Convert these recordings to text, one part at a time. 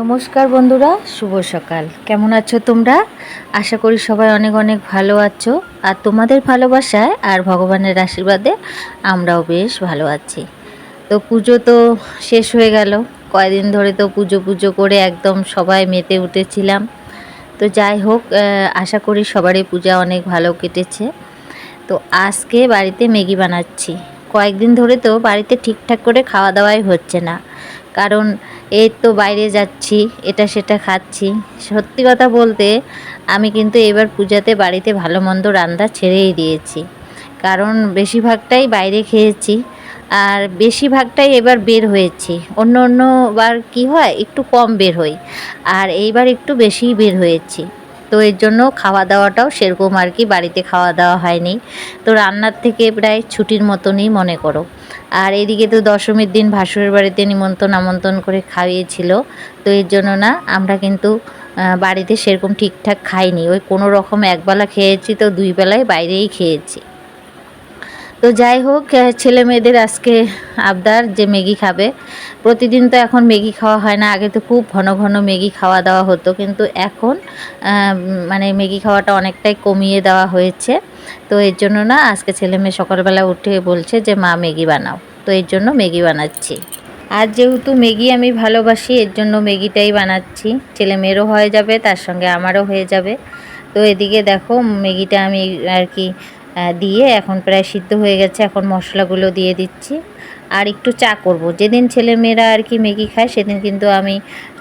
নমস্কার বন্ধুরা, শুভ সকাল। কেমন আছো তোমরা? আশা করি সবাই অনেক অনেক ভালো আছো। আর তোমাদের ভালোবাসায় আর ভগবানের আশীর্বাদে আমরাও বেশ ভালো আছি। তো পুজো তো শেষ হয়ে গেল। কয়দিন ধরে তো পুজো পুজো করে একদম সবাই মেতে উঠেছিলাম। তো যাই হোক আশা করি সবারই পূজা অনেক ভালো কেটেছে। তো আজকে বাড়িতে ম্যাগি বানাচ্ছি। কয়েকদিন ধরে তো বাড়িতে ঠিকঠাক করে খাওয়া দাওয়াই হচ্ছে না। কারণ এই তো বাইরে যাচ্ছি, এটা সেটা খাচ্ছি। সত্যি কথা বলতে, আমি কিন্তু এবার পূজাতে বাড়িতে ভালো মন্দ রান্না ছেড়েই দিয়েছি। কারণ বেশিরভাগটাই বাইরে খেয়েছি, আর বেশিরভাগটাই এবার বের হয়েছি। অন্য অন্য বার কী হয়, একটু কম বের হই, আর এইবার একটু বেশিই বের হয়েছি। তো এর জন্য খাওয়া দাওয়াটাও সেরকম আর কি, বাড়িতে খাওয়া দাওয়া হয়নি। তো রান্নার থেকে প্রায় ছুটির মতনই মনে করো। আর এদিকে তো দশমীর দিন ভাসুরের বাড়িতে নিমন্ত্রণ আমন্ত্রণ করে খাইয়েছিল। তো এর জন্য না আমরা কিন্তু বাড়িতে সেরকম ঠিকঠাক খাইনি। ওই কোনো রকম একবেলা খেয়েছি তো দুই বেলায় বাইরেই খেয়েছি। তো যাই হোক ছেলে মেয়েদের আজকে আবদার যে ম্যাগি খাবে। প্রতিদিন তো এখন ম্যাগি খাওয়া হয় না, আগে তো খুব ঘন ঘন ম্যাগি খাওয়া দাওয়া হতো, কিন্তু এখন মানে ম্যাগি খাওয়াটা অনেকটাই কমিয়ে দেওয়া হয়েছে। তো এর জন্য না, আজকে ছেলে মেয়ে সকালবেলা উঠে বলছে যে, মা, ম্যাগি বানাও। তো এর জন্য ম্যাগি বানাচ্ছি। আর যেহেতু ম্যাগি আমি ভালোবাসি, এর জন্য ম্যাগিটাই বানাচ্ছি। ছেলে মেয়েরও হয়ে যাবে, তার সঙ্গে আমারও হয়ে যাবে। তো এদিকে দেখো, ম্যাগিটা আমি আর কি দিয়ে এখন প্রায় সিদ্ধ হয়ে গেছে। এখন মশলাগুলো দিয়ে দিচ্ছি। আর একটু চা করব। যেদিন ছেলে মেয়েরা আর কি ম্যাগি খায়, সেদিন কিন্তু আমি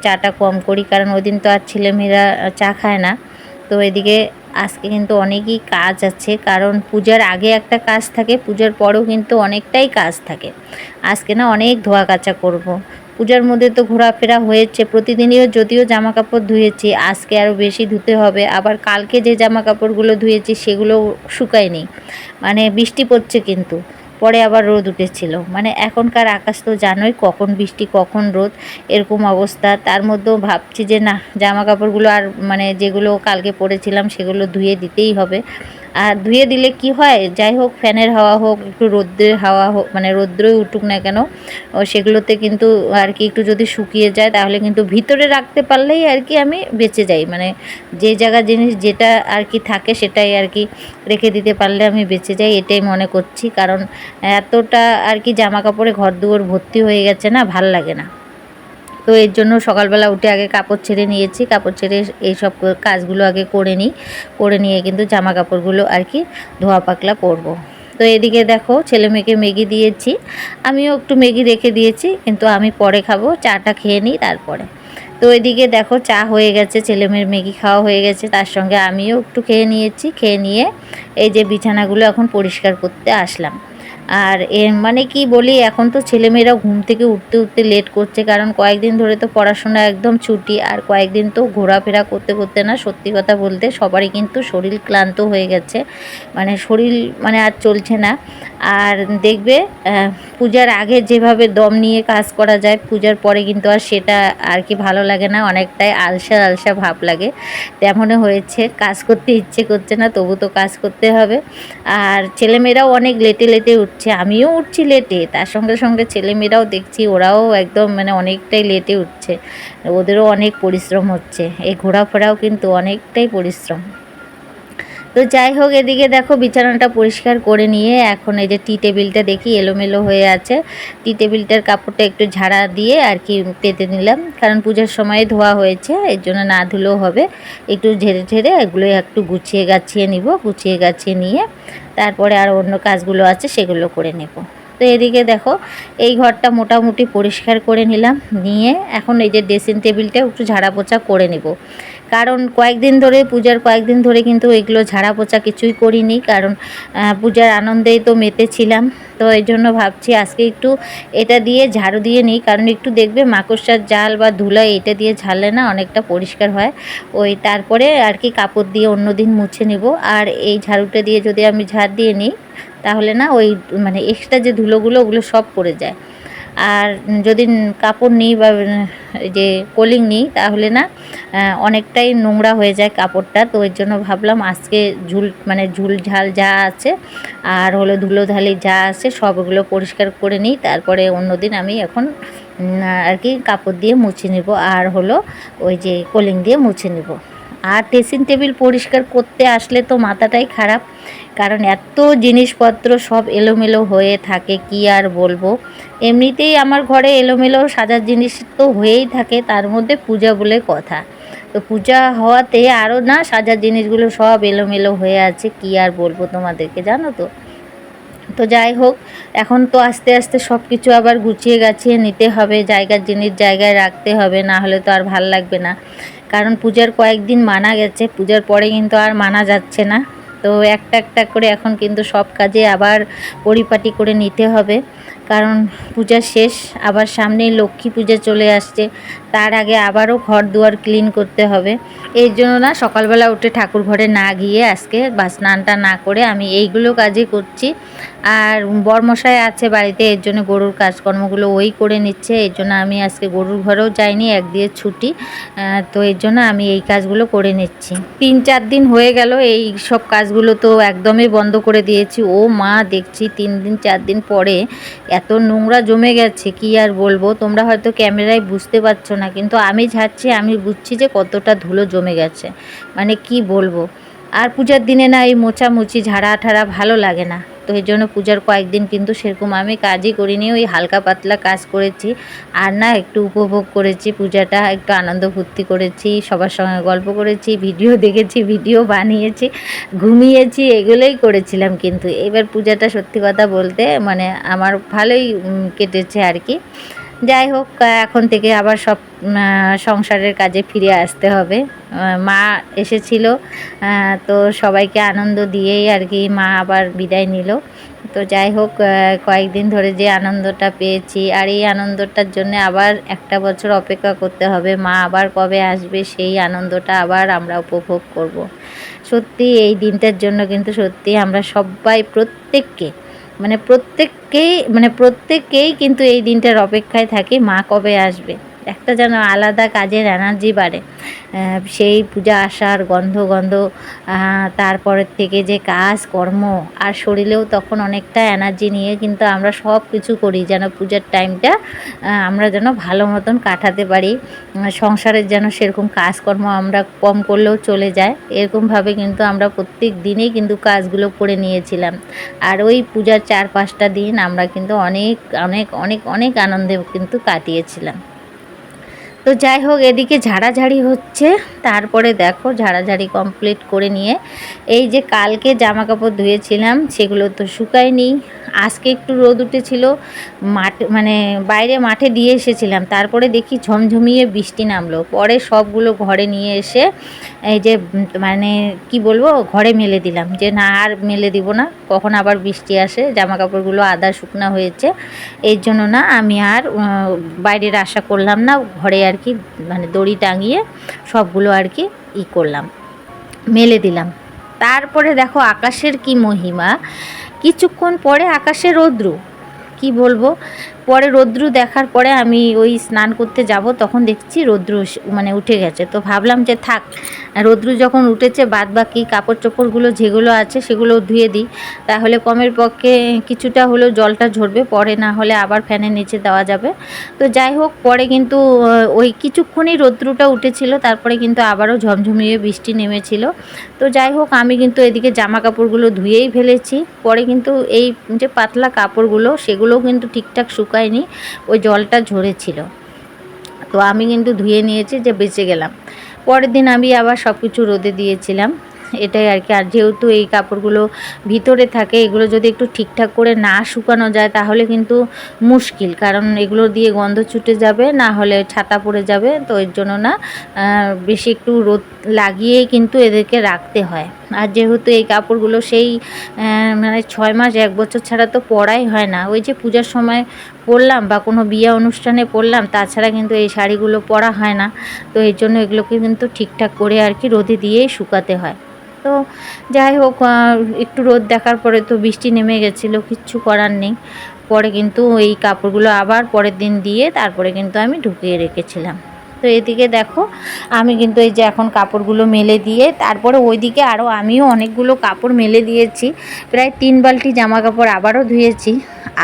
চাটা কম করি। কারণ ওই দিন তো আর ছেলে মেয়েরা চা খায় না। তো এদিকে আজকে কিন্তু অনেকই কাজ আছে। কারণ পূজার আগে একটা কাজ থাকে, পূজার পরেও কিন্তু অনেকটাই কাজ থাকে। আজকে না অনেক ধোয়া কাচা করব। পূজার মধ্যে তো ঘোরাফেরা হয়েছে, প্রতিদিনই যদিও জামা কাপড় ধুয়েছি, আজকে আরও বেশি ধুতে হবে, আবার কালকে যে জামা কাপড়গুলো ধুয়েছি সেগুলো শুকায়নি মানে বৃষ্টি পড়ছে কিন্তু, পরে আবার রোদ উঠেছিল মানে এখনকার আকাশ তো জানোই কখন বৃষ্টি, কখন রোদ, এরকম অবস্থা, তার মধ্যেও ভাবছি যে না জামা কাপড়গুলো আর মানে যেগুলো কালকে পরেছিলাম সেগুলো ধুয়ে দিতেই হবে আর ধুয়ে দিলে কি হয়? যাই হোক, ফ্যানের হাওয়া হোক, একটু রোদ্রের হাওয়া হোক মানে রৌদ্রই উঠুক না কেন, ও সেগুলোতে কিন্তু আর কি একটু যদি শুকিয়ে যায়, তাহলে কিন্তু ভিতরে রাখতে পারলেই আর কি আমি বেঁচে যাই। মানে যে জায়গা জিনিস যেটা আর কি থাকে, সেটাই আর কি রেখে দিতে পারলে আমি বেঁচে যাই, এটাই মনে করছি। কারণ এতটা আর কি জামা কাপড়ে ঘর দুয়ার ভর্তি হয়ে গেছে না, ভালো লাগে না। তো এর জন্য সকালবেলা উঠে আগে কাপড় ছেড়ে নিয়েছি। কাপড় ছেড়ে এইসব কাজগুলো আগে করে নিই। করে নিয়ে কিন্তু জামা কাপড়গুলো আর কি ধোয়া পাকলা করব। তো এদিকে দেখো ছেলে মেয়েকে ম্যাগি দিয়েছি। আমিও একটু ম্যাগি রেখে দিয়েছি, কিন্তু আমি পরে খাব, চাটা খেয়ে নিই তারপরে। তো এদিকে দেখো চা হয়ে গেছে, ছেলে মেয়ের ম্যাগি খাওয়া হয়ে গেছে, তার সঙ্গে আমিও একটু খেয়ে নিয়েছি। খেয়ে নিয়ে এই যে বিছানাগুলো এখন পরিষ্কার করতে আসলাম। আর এর মানে কি বলি, এখন তো ছেলেমেয়েরা ঘুম থেকে উঠতে উঠতে লেট করছে, কারণ কয়েকদিন ধরে তো পড়াশোনা একদম ছুটি, আর কয়েকদিন তো ঘোরাফেরা করতে করতে না, সত্যি কথা বলতে সবারই কিন্তু শরীর ক্লান্ত হয়ে গেছে মানে শরীর মানে আর চলছে না। আর দেখবে পূজার আগে যেভাবে দম নিয়ে কাজ করা যায়, পূজার পরে কিন্তু আর সেটা আর কি ভালো লাগে না, অনেকটাই আলসা আলসা ভাব লাগে। তেমনও হয়েছে, কাজ করতে ইচ্ছে করছে না, তবু তো কাজ করতে হবে। আর ছেলেমেয়েরাও অনেক লেটে লেটে উঠছে আমিও উঠছি লেটে তার সঙ্গে সঙ্গে ছেলেমেয়েরাও দেখছি, ওরাও একদম মানে অনেকটাই লেটে উঠছে। ওদেরও অনেক পরিশ্রম হচ্ছে। এই ঘোরাফেরাও কিন্তু অনেকটাই পরিশ্রম। তো যাই হোক, এদিকে দেখো বিছানাটা পরিষ্কার করে নিয়ে এখন এই যে টি টেবিলটা দেখি এলোমেলো হয়ে আছে। টি টেবিলটার কাপড়টা একটু ঝাড়া দিয়ে আর কি পেতে নিলাম। কারণ পূজার সময় ধোয়া হয়েছে, এর জন্য না ধুলেও হবে। একটু ঝেড়ে ঝেড়ে এগুলো একটু গুছিয়ে গাছিয়ে নিব, গুছিয়ে গাছিয়ে নিয়ে তারপরে আর অন্য কাজগুলো আছে সেগুলো করে নেব। তো এদিকে দেখো, এই ঘরটা মোটামুটি পরিষ্কার করে নিলাম। নিয়ে এখন এই যে ড্রেসিং টেবিলটা একটু ঝাড়া পোছা করে নেব। কারণ কয়েকদিন ধরে, পূজার কয়েকদিন ধরে কিন্তু এগুলো ঝাড়া পোছা কিছুই করিনি। কারণ পূজার আনন্দেই তো মেতেছিলাম। তো এই জন্য ভাবছি আজকে একটু এটা দিয়ে ঝাড়ু দিয়ে নিই। কারণ একটু দেখবে মাকড়সার জাল বা ধুলা এটা দিয়ে ঝাড়লে না অনেকটা পরিষ্কার হয়। ওই তারপরে আর কি কাপড় দিয়ে অন্য দিন মুছে নেব। আর এই ঝাড়ুটা দিয়ে যদি আমি ঝাড় দিয়ে নিই, তাহলে না ওই মানে এক্সট্রা যে ধুলোগুলো, ওগুলো সব পড়ে যায়। আর যদি কাপড় নিই বা যে কোলিং নিই, তাহলে না অনেকটাই নোংরা হয়ে যায় কাপড়টা। তো এর জন্য ভাবলাম আজকে ঝুল মানে ঝুল ঝাল যা আছে, আর হলো ধুলোধালি যা আছে, সবগুলো পরিষ্কার করে নিই। তারপরে অন্যদিন আমি এখন আর কি কাপড় দিয়ে মুছে নেব। আর হলো ওই যে কোলিং দিয়ে মুছে নেব। আর ড্রেসিং টেবিল পরিষ্কার করতে আসলে তো মাথাটাই খারাপ। কারণ এত জিনিসপত্র সব এলোমেলো হয়ে থাকে, কি আর বলব? এমনিতেই আমার ঘরে এলোমেলো সাজার জিনিস তো হয়েই থাকে, তার মধ্যে পূজা বলে কথা। তো পূজা হওয়াতে আরও না সাজার জিনিসগুলো সব এলোমেলো হয়ে আছে, কি আর বলব তোমাদেরকে, জানো তো? তো যাই হোক, এখন তো আস্তে আস্তে সব কিছু আবার গুছিয়ে গাছিয়ে নিতে হবে, জায়গার জিনিস জায়গায় রাখতে হবে, না হলে তো আর ভালো লাগবে না। কারণ পূজার কয়েকদিন মানা গেছে, পূজার পরে কিন্তু আর মানা যাচ্ছে না। তো একটা একটা করে এখন কিন্তু সব কাজে আবার পরিপাটি করে নিতে হবে। কারণ পূজা শেষ, আবার সামনেই লক্ষ্মী পূজা চলে আসছে। তার আগে আবারও ঘর দুয়ার ক্লিন করতে হবে। এই জন্য না সকালবেলা উঠে ঠাকুর ঘরে না গিয়ে আজকে বা স্নানটা না করে আমি এইগুলো কাজই করছি। আর বরমশাই আছে বাড়িতে, এর জন্য গরুর কাজকর্মগুলো ওই করে নিচ্ছে। এর জন্য আমি আজকে গরুর ঘরেও যাইনি, এক দিয়ে ছুটি। তো এর জন্য আমি এই কাজগুলো করে নিচ্ছি। তিন চার দিন হয়ে গেল, এই সব কাজগুলো তো একদমই বন্ধ করে দিয়েছি। ও মা, দেখছি তিন দিন, চার দিন পরে এত নোংরা জমে গেছে, কি আর বলব? তোমরা হয়তো ক্যামেরায় বুঝতে পারছ না কিন্তু আমি ঝাড়ছি আমি বুঝছি যে কতটা ধুলো জমে গেছে। মানে কি বলব? আর পূজার দিনে না এই মোছামুছি ঝাড়া ঠাড়া ভালো লাগে না। তো এই জন্য পূজার কয়েকদিন কিন্তু সেরকম আমি কাজই করিনি, ওই হালকা পাতলা কাজ করেছি। আর না, একটু উপভোগ করেছি পূজাটা, একটু আনন্দ ফুর্তি করেছি, সবার সঙ্গে গল্প করেছি, ভিডিও দেখেছি, ভিডিও বানিয়েছি, ঘুমিয়েছি, এগুলোই করেছিলাম কিন্তু। এবার পূজাটা সত্যি কথা বলতে মানে আমার ভালোই কেটেছে আর কি। যাই হোক এখন থেকে আবার সব সংসারের কাজে ফিরে আসতে হবে। মা এসেছিল তো সবাইকে আনন্দ দিয়েই আর কি মা আবার বিদায় নিল। তো যাই হোক কয়েকদিন ধরে যে আনন্দটা পেয়েছি, আর এই আনন্দটার জন্য আবার একটা বছর অপেক্ষা করতে হবে। মা আবার কবে আসবে, সেই আনন্দটা আবার আমরা উপভোগ করব। সত্যি এই দিনটার জন্য কিন্তু সত্যি আমরা সবাই প্রত্যেককে মানে প্রত্যেককেই মানে প্রত্যেককেই কিন্তু এই দিনটার অপেক্ষায় থাকে মা কবে আসবে। একটা যেন আলাদা কাজের এনার্জি বাড়ে। সেই পূজা আসার গন্ধ গন্ধ তারপরের থেকে যে কাজ, কর্ম আর শরীরেও তখন অনেকটা এনার্জি নিয়ে কিন্তু আমরা সব কিছু করি, যেন পূজার টাইমটা আমরা যেন ভালো মতন কাটাতে পারি। সংসারের যেন সেরকম কাজকর্ম আমরা কম করলেও চলে যায়। এরকমভাবে কিন্তু আমরা প্রত্যেক দিনেই কিন্তু কাজগুলো করে নিয়েছিলাম। আর ওই পূজার চার পাঁচটা দিন আমরা কিন্তু অনেক অনেক অনেক অনেক আনন্দে কিন্তু কাটিয়েছিলাম। তো যাই হোক, এদিকে ঝাড়াঝাড়ি হচ্ছে। তারপরে দেখো ঝাড়াঝাড়ি কমপ্লিট করে নিয়ে, এই যে কালকে জামা কাপড় ধুয়েছিলাম, সেগুলো তো শুকায়নি। আজকে একটু রোদ উঠেছিল, মাঠ মানে বাইরে মাঠে দিয়ে এসেছিলাম। তারপরে দেখি ঝমঝমিয়ে বৃষ্টি নামলো। পরে সবগুলো ঘরে নিয়ে এসে, এই যে মানে কি বলব, ঘরে মেলে দিলাম। যে না, আর মেলে দিব না, কখন আবার বৃষ্টি আসে জামা কাপড়গুলো আদা শুকনা হয়েছে। এই জন্য না, আমি আর বাইরের আশা করলাম না, ঘরে আর কি মানে দড়ি টাঙিয়ে সবগুলো আর কি ই করলাম, মেলে দিলাম। তারপরে দেখো আকাশের কি মহিমা, কিছুক্ষণ পরে আকাশে রৌদ্র, কি বলব? পরে রৌদ্র দেখার পরে আমি ওই স্নান করতে যাব, তখন দেখছি রৌদ্র মানে উঠে গেছে। তো ভাবলাম যে থাক, রৌদ্র যখন উঠেছে, বাদ বাকি কাপড় চোপড়গুলো যেগুলো আছে সেগুলো ধুয়ে দিই। তাহলে কমের পক্ষে কিছুটা হলেও জলটা ঝরবে, পরে না হলে আবার ফ্যানের নিচে দেওয়া যাবে। তো যাই হোক, পরে কিন্তু ওই কিছুক্ষণই রৌদ্রটা উঠেছিল, তারপরে কিন্তু আবারও ঝমঝমিয়ে বৃষ্টি নেমেছিল। তো যাই হোক, আমি কিন্তু এদিকে জামা কাপড়গুলো ধুয়েই ফেলেছি। পরে কিন্তু এই যে পাতলা কাপড়গুলো, সেগুলোও কিন্তু ঠিকঠাক শুকায়নি, ওই জলটা ঝরেছিল। তো আমি কিন্তু ধুয়ে নিয়েছি যে বেঁচে গেলাম। পরের দিন আমি আবার সব কিছু রোদে দিয়েছিলাম। এটাই আর কি। আর যেহেতু এই কাপড়গুলো ভিতরে থাকে, এগুলো যদি একটু ঠিকঠাক করে না শুকানো যায়, তাহলে কিন্তু মুশকিল। কারণ এগুলো দিয়ে গন্ধ ছুটে যাবে, না হলে ছাতা পড়ে যাবে। তো এর জন্য না বেশি একটু রোদ লাগিয়েই কিন্তু এদেরকে রাখতে হয়। আর যেহেতু এই কাপড়গুলো সেই মানে ছয় মাস, এক বছর ছাড়া তো পরাই হয় না। ওই যে পূজার সময় পরলাম বা কোনো বিয়ে অনুষ্ঠানে পরলাম, তাছাড়া কিন্তু এই শাড়িগুলো পরা হয় না। তো এর জন্য এগুলোকে কিন্তু ঠিকঠাক করে আর কি রোদে দিয়েই শুকাতে হয়। তো যাই হোক একটু রোদ দেখার পরে তো বৃষ্টি নেমে গেছিল, কিচ্ছু করার নেই। পরে কিন্তু এই কাপড়গুলো আবার পরের দিন দিয়ে তারপরে কিন্তু আমি ঢুকিয়ে রেখেছিলাম। তো এদিকে দেখো, আমি কিন্তু এই যে এখন কাপড়গুলো মেলে দিয়ে, তারপরে ওইদিকে আরও আমিও অনেকগুলো কাপড় মেলে দিয়েছি, প্রায় তিন বালতি জামা কাপড় আবারও ধুয়েছি,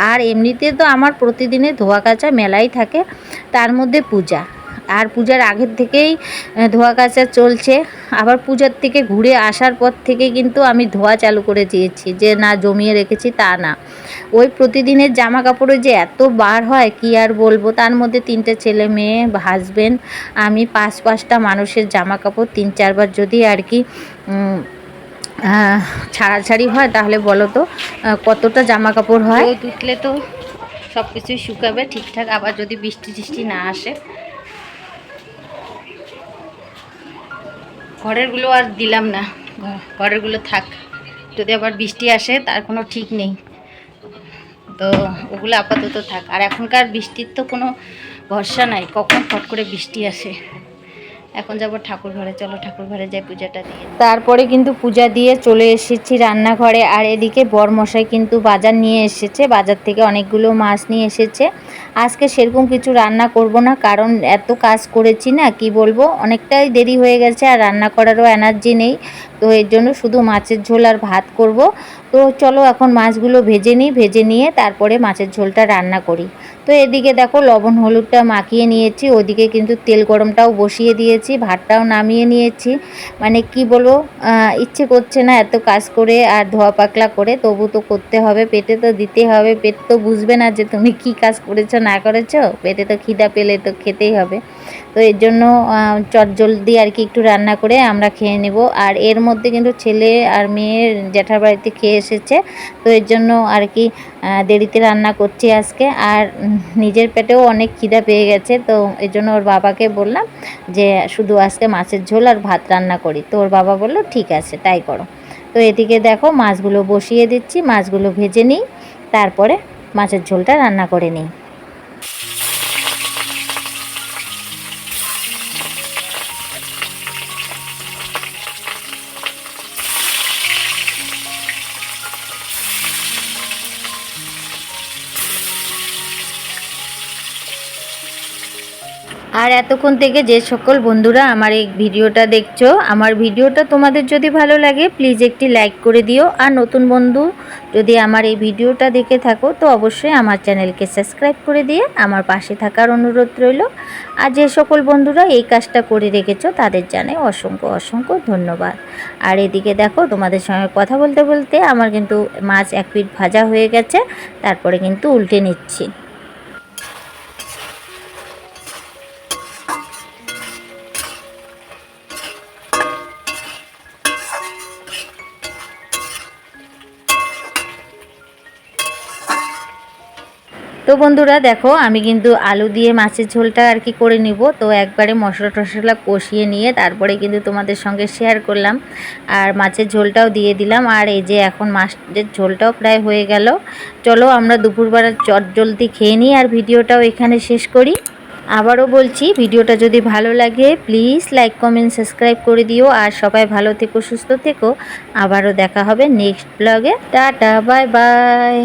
আর এমনিতে তো আমার প্রতিদিনে ধোয়া কাচা মেলাই থাকে, তার মধ্যে পূজা। আর পূজার আগের থেকেই ধোয়া কাচা চলছে। আবার পূজার থেকে ঘুরে আসার পর থেকে কিন্তু আমি ধোয়া চালু করে দিয়েছি। যে না জমিয়ে রেখেছি তা না। ওই প্রতিদিনের জামা কাপড়ে যে এত বার হয়, কি আর বলব? তার মধ্যে তিনটে ছেলে মেয়ে হাজবেন্ড আমি পাঁচ পাঁচটা মানুষের জামা কাপড় তিন চারবার যদি আর কি ছাড়াছাড়ি হয়, তাহলে বলো তো কতটা জামা কাপড় হয়? রোদ তো সব কিছুই শুকাবে ঠিকঠাক। আবার যদি বৃষ্টি টিষ্টি না আসে ঘরেরগুলো আর দিলাম না। ঘরেরগুলো থাক। যদি আবার বৃষ্টি আসে, তার কোনো ঠিক নেই। তো ওগুলো আপাতত থাক। আর এখনকার বৃষ্টির তো কোনো ভরসা নাই। কখন ফট করে বৃষ্টি আসে। এখন যাব ঠাকুর ঘরে। চলো ঠাকুর ঘরে যাই পূজাটা দিয়ে। তারপরে কিন্তু পূজা দিয়ে চলে এসেছি রান্নাঘরে। আর এদিকে বরমশাই কিন্তু বাজার নিয়ে এসেছে। বাজার থেকে অনেকগুলো মাছ নিয়ে এসেছে। আজকে সেরকম কিছু রান্না করব না, কারণ এত কাজ করেছি না, কি বলব? অনেকটাই দেরি হয়ে গেছে আর রান্না করারও এনার্জি নেই। তো এর জন্য শুধু মাছের ঝোল আর ভাত করব। তো চলো এখন মাছগুলো ভেজে নিই, ভেজে নিয়ে তারপরে মাছের ঝোলটা রান্না করি। তো এদিকে দেখো লবণ হলুদটা মাখিয়ে নিয়েছি, ওদিকে কিন্তু তেল গরমটাও বসিয়ে দিয়েছি, ভাতটাও নামিয়ে নিয়েছি। মানে কি বলব ইচ্ছে করছে না এত কাজ করে আর ধোয়া পাকলা করে, তবু তো করতে হবে, পেটে তো দিতে হবে, পেট তো বুঝবে না যে তুমি কি কাজ করেছ না করেছ? পেটে তো খিদা পেলে তো খেতেই হবে। তো এর জন্য আহ, চট জলদি আর কি একটু রান্না করে আমরা খেয়ে নেব। আর এর মধ্যে কিন্তু ছেলে আর মেয়ে জ্যাঠার বাড়িতে খেয়ে এসেছে। তো এর জন্য আর কি দেরিতে রান্না করছি আজকে। আর নিজের পেটেও অনেক খিদা পেয়ে গেছে। তো এর জন্য ওর বাবাকে বললাম যে শুধু আজকে মাছের ঝোল আর ভাত রান্না করি। তো ওর বাবা বলল ঠিক আছে তাই করো। তো এদিকে দেখো মাছগুলো বসিয়ে দিচ্ছি। মাছগুলো ভেজে নিই। তারপরে মাছের ঝোলটা রান্না করে নিই। আর এতক্ষণ থেকে যে সকল বন্ধুরা আমার এই ভিডিওটা দেখছ, আমার ভিডিওটা তোমাদের যদি ভালো লাগে প্লিজ একটি লাইক করে দিও। আর নতুন বন্ধু যদি আমার এই ভিডিওটা দেখে থাকো, তো অবশ্যই আমার চ্যানেলকে সাবস্ক্রাইব করে দিয়ে আমার পাশে থাকার অনুরোধ রইল। আর যে সকল বন্ধুরা এই কাজটা করে রেখেছো, তাদের জানাই অসংখ্য অসংখ্য ধন্যবাদ। আর এদিকে দেখো, তোমাদের সঙ্গে কথা বলতে বলতে আমার কিন্তু মাছ এক পিঠ ভাজা হয়ে গেছে, তারপরে কিন্তু উল্টে নিচ্ছি। বন্ধুরা, দেখো, আমি কিন্তু আলু দিয়ে মাছের ঝোলটা আর কি করে নিব। তো একবারে মশলা টশলা কষিয়ে নিয়ে তারপরে কিন্তু তোমাদের সঙ্গে শেয়ার করলাম। আর মাছের ঝোলটাও দিয়ে দিলাম। আর এই যে এখন মাছের ঝোলটাও প্রায় হয়ে গেল। চলো, আমরা দুপুরবেলা চট জলদি খেয়ে নিই আর ভিডিওটাও এখানে শেষ করি। আবারও বলছি, ভিডিওটা যদি ভালো লাগে প্লিজ লাইক কমেন্ট সাবস্ক্রাইব করে দিও। আর সবাই ভালো থেকো, সুস্থ থেকো। আবারও দেখা হবে নেক্সট ব্লগে টাটা বাই বাই